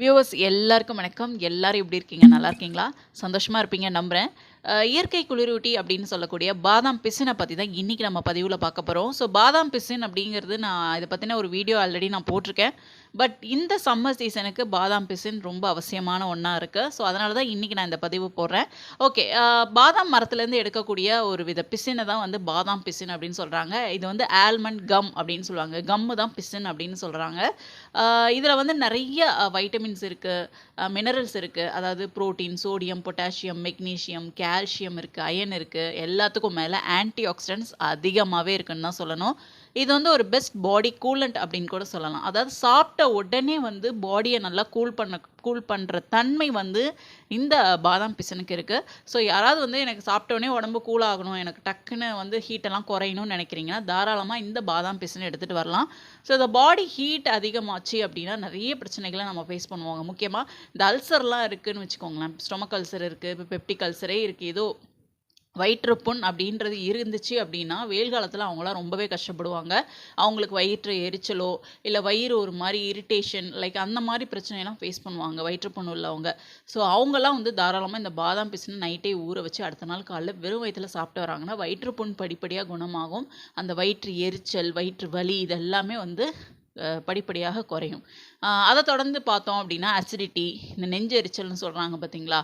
Viewers எல்லாருக்கும் வணக்கம். எல்லாரும் எப்படி இருக்கீங்க? நல்லா இருக்கீங்களா? சந்தோஷமாக இருப்பீங்க நம்புகிறேன் இயற்கை குளிரூட்டி அப்படின்னு சொல்லக்கூடிய பாதாம் பிசினை பற்றி தான் இன்றைக்கி நம்ம பதிவில் பார்க்க போகிறோம் ஸோ பாதாம் பிசின் அப்படிங்கிறது நான் இதை பற்றின ஒரு வீடியோ ஆல்ரெடி நான் போட்டிருக்கேன். பட் இந்த சம்மர் சீசனுக்கு பாதாம் பிசின் ரொம்ப அவசியமான ஒன்றா இருக்குது ஸோ அதனால தான் இன்றைக்கி நான் இந்த பதிவு போடுறேன். ஓகே பாதாம் மரத்துலேருந்து எடுக்கக்கூடிய ஒரு வித பிசினை தான் வந்து பாதாம் பிசின் அப்படின்னு சொல்கிறாங்க இது வந்து ஆல்மண்ட் கம் அப்படின்னு சொல்லுவாங்க. கம்மு தான் பிசின் அப்படின்னு சொல்கிறாங்க இதில் வந்து நிறைய வைட்டமின்ஸ் இருக்குது மினரல்ஸ் இருக்குது அதாவது protein sodium potassium magnesium calcium இருக்குது அயன் இருக்குது எல்லாத்துக்கும் மேலே ஆன்டி ஆக்சிடென்ட்ஸ் அதிகமாகவே இருக்குன்னு தான் சொல்லணும். இது வந்து ஒரு பெஸ்ட் பாடி கூலண்ட் அப்படின்னு கூட சொல்லலாம். அதாவது சாப்பிட்ட உடனே வந்து பாடியை நல்லா கூல் பண்ண கூல் பண்ணுற தன்மை வந்து இந்த பாதாம் பிசனுக்கு இருக்குது ஸோ யாராவது வந்து எனக்கு சாப்பிட்ட உடனே உடம்பு கூல் ஆகணும் எனக்கு டக்குன்னு வந்து ஹீட்டெல்லாம் குறையணும்னு நினைக்கிறீங்கன்னா தாராளமாக இந்த பாதாம் பிசன் எடுத்துகிட்டு வரலாம். ஸோ இந்த பாடி ஹீட் அதிகமாச்சு அப்படின்னா நிறைய பிரச்சனைகளை நம்ம ஃபேஸ் பண்ணுவாங்க. முக்கியமாக இந்த அல்சர்லாம் இருக்குதுன்னு வச்சுக்கோங்களேன். ஸ்டொமக் அல்சர் இருக்குது இப்போ பெப்டிக் அல்சரே இருக்குது ஏதோ வயிற்றுப்புண் அப்படின்றது இருந்துச்சு அப்படின்னா வெயில் காலத்தில் அவங்களாம் ரொம்பவே கஷ்டப்படுவாங்க. அவங்களுக்கு வயிற்று எரிச்சலோ இல்லை வயிறு ஒரு மாதிரி இரிட்டேஷன் லைக் அந்த மாதிரி பிரச்சனையெல்லாம் ஃபேஸ் பண்ணுவாங்க வயிற்றுப்புண் உள்ளவங்க. ஸோ அவங்கெல்லாம் வந்து தாராளமாக இந்த பாதாம் பிசின் நைட்டே ஊற வச்சு அடுத்த நாள் காலைல வெறும் வயிற்றில் சாப்பிட்டு வராங்கன்னா வயிற்றுப்புண் படிப்படியாக குணமாகும். அந்த வயிற்று எரிச்சல் வயிற்று வலி இதெல்லாமே வந்து படிப்படியாக குறையும். அதை தொடர்ந்து பார்த்தோம் அப்படின்னா அசிடிட்டி இந்த நெஞ்சு எரிச்சல்னு சொல்கிறாங்க பார்த்தீங்களா?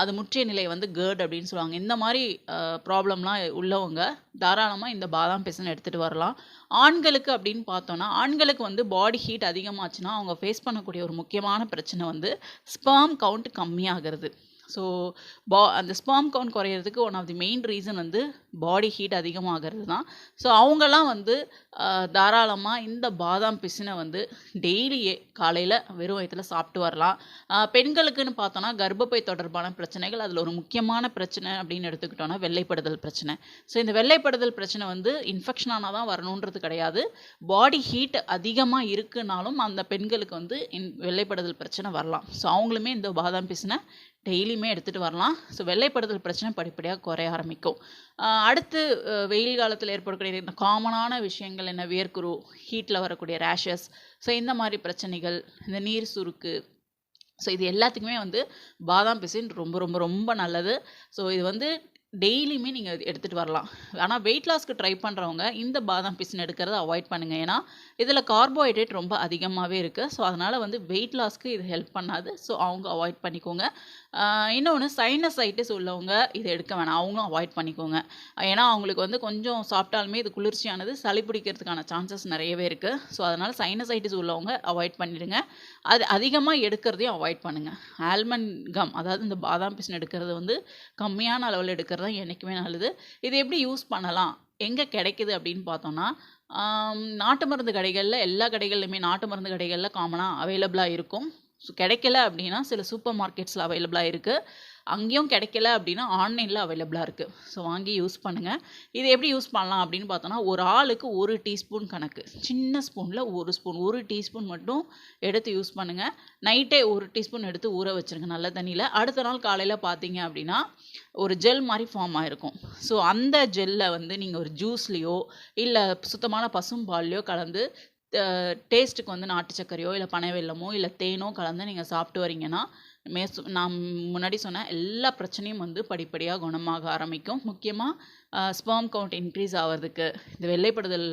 அது முற்றிய நிலை வந்து கேர்ட் அப்படின்னு சொல்லுவாங்க. இந்த மாதிரி ப்ராப்ளம்லாம் உள்ளவங்க தாராளமாக இந்த பாதாம் பேசன் எடுத்துகிட்டு வரலாம். ஆண்களுக்கு அப்படின்னு பார்த்தோன்னா ஆண்களுக்கு வந்து பாடி ஹீட் அதிகமாச்சுன்னா அவங்க ஃபேஸ் பண்ணக்கூடிய ஒரு முக்கியமான பிரச்சனை வந்து ஸ்பேம் கவுண்ட் கம்மியாகிறது. ஸோ பா அந்த sperm count குறையிறதுக்கு one of the main reason வந்து பாடி ஹீட் அதிகமாகிறது தான். ஸோ அவங்கெல்லாம் வந்து தாராளமாக இந்த பாதாம் பிசினை வந்து டெய்லியே காலையில் வெறும் வயத்தில் சாப்பிட்டு வரலாம். பெண்களுக்குன்னு பார்த்தோன்னா கர்ப்பப்பை தொடர்பான பிரச்சனைகள் அதில் ஒரு முக்கியமான பிரச்சனை அப்படின்னு எடுத்துக்கிட்டோன்னா வெள்ளைப்படுதல் பிரச்சனை. ஸோ இந்த வெள்ளைப்படுதல் பிரச்சனை வந்து இன்ஃபெக்ஷன் ஆனால் தான் வரணுன்றது கிடையாது. பாடி ஹீட் அதிகமாக இருக்குனாலும் அந்த பெண்களுக்கு வந்து இன் வெள்ளைப்படுதல் பிரச்சனை வரலாம். ஸோ அவங்களுமே இந்த பாதாம் பிசினை டெய்லியுமே எடுத்துகிட்டு வரலாம். ஸோ வெள்ளைப்படுதல் பிரச்சனை படிப்படியாக குறைய ஆரம்பிக்கும். அடுத்து வெயில் காலத்தில் ஏற்படக்கூடிய இந்த காமனான விஷயங்கள் என்ன? வேர்க்குரு ஹீட்டில் வரக்கூடிய ரேஷஸ் ஸோ இந்த மாதிரி பிரச்சனைகள் இந்த நீர் சுருக்கு. ஸோ இது எல்லாத்துக்குமே வந்து பாதாம் பிசின் ரொம்ப ரொம்ப ரொம்ப நல்லது. ஸோ இது வந்து டெய்லியுமே நீங்கள் எடுத்துகிட்டு வரலாம். ஆனால் வெயிட் லாஸ்க்கு ட்ரை பண்ணுறவங்க இந்த பாதாம் பிசின் எடுக்கிறத அவாய்ட் பண்ணுங்கள் ஏன்னா இதில் கார்போஹைட்ரேட் ரொம்ப அதிகமாகவே இருக்குது ஸோ அதனால் வந்து வெயிட் லாஸ்க்கு இது ஹெல்ப் பண்ணாது. ஸோ அவங்க அவாய்ட் பண்ணிக்கோங்க. இன்னொன்று சைனசைட்டிஸ் உள்ளவங்க இதை எடுக்க வேணாம். அவங்களும் அவாய்ட் பண்ணிக்கோங்க. ஏன்னா அவங்களுக்கு வந்து கொஞ்சம் சாப்பிட்டாலுமே இது குளிர்ச்சியானது சளி பிடிக்கிறதுக்கான சான்சஸ் நிறையவே இருக்குது ஸோ அதனால் சைனசைட்டிஸ் உள்ளவங்க அவாய்ட் பண்ணிடுங்க. அது அதிகமாக எடுக்கிறதையும் அவாய்ட் பண்ணுங்கள் ஆல்மண்ட் கம் அதாவது இந்த பாதாம் பிசின் எடுக்கிறது வந்து கம்மியான அளவில் எடுக்கிறது தான் என்றைக்குமே நல்லது. இது எப்படி யூஸ் பண்ணலாம்? எங்கே கிடைக்குது அப்படின்னு பார்த்தோன்னா நாட்டு மருந்து கடைகளில் எல்லா கடைகள்லையுமே நாட்டு மருந்து கடைகளில் காமனாக அவைலபிளாக இருக்கும். ஸோ கிடைக்கல அப்படின்னா சில சூப்பர் மார்க்கெட்ஸில் அவைலபிளாக இருக்குது அங்கேயும் கிடைக்கல அப்படின்னா ஆன்லைனில் அவைலபிளாக இருக்குது ஸோ வாங்கி யூஸ் பண்ணுங்கள் இது எப்படி யூஸ் பண்ணலாம் அப்படின்னு பார்த்தோன்னா ஒரு ஆளுக்கு ஒரு டீஸ்பூன் கணக்கு. சின்ன ஸ்பூனில் ஒரு ஸ்பூன் ஒரு டீஸ்பூன் மட்டும் எடுத்து யூஸ் பண்ணுங்கள் நைட்டே ஒரு டீஸ்பூன் எடுத்து ஊற வச்சுருங்க நல்ல தண்ணியில். அடுத்த நாள் காலையில் பார்த்தீங்க அப்படின்னா ஒரு ஜெல் மாதிரி ஃபார்ம் ஆகிருக்கும் ஸோ அந்த ஜெல்லை வந்து நீங்கள் ஒரு ஜூஸ்லேயோ இல்லை சுத்தமான பசும்பால்லையோ கலந்து டேஸ்ட்டுக்கு வந்து நாட்டு சர்க்கரையோ இல்லை பனை வெல்லமோ இல்லை தேனோ கலந்து நீங்கள் சாப்பிட்டு வரீங்கன்னா மே சு- நான் முன்னாடி சொன்ன எல்லா பிரச்சனையும் வந்து படிப்படியாக குணமாக ஆரம்பிக்கும். முக்கியமாக ஸ்பேம் கவுண்ட் இன்க்ரீஸ் ஆகிறதுக்கு இந்த வெள்ளைப்படுதல்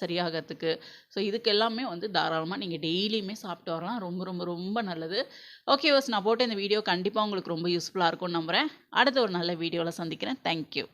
சரியாகிறதுக்கு. ஸோ இதுக்கு எல்லாமே வந்து தாராளமாக நீங்கள் டெய்லியுமே சாப்பிட்டு வரலாம். ரொம்ப ரொம்ப ரொம்ப நல்லது. ஓகே வாஸ் நான் போட்ட இந்த வீடியோ கண்டிப்பாக உங்களுக்கு ரொம்ப யூஸ்ஃபுல்லாக இருக்கும்னு நம்புகிறேன் அடுத்த ஒரு நல்ல வீடியோவில் சந்திக்கிறேன். தேங்க்யூ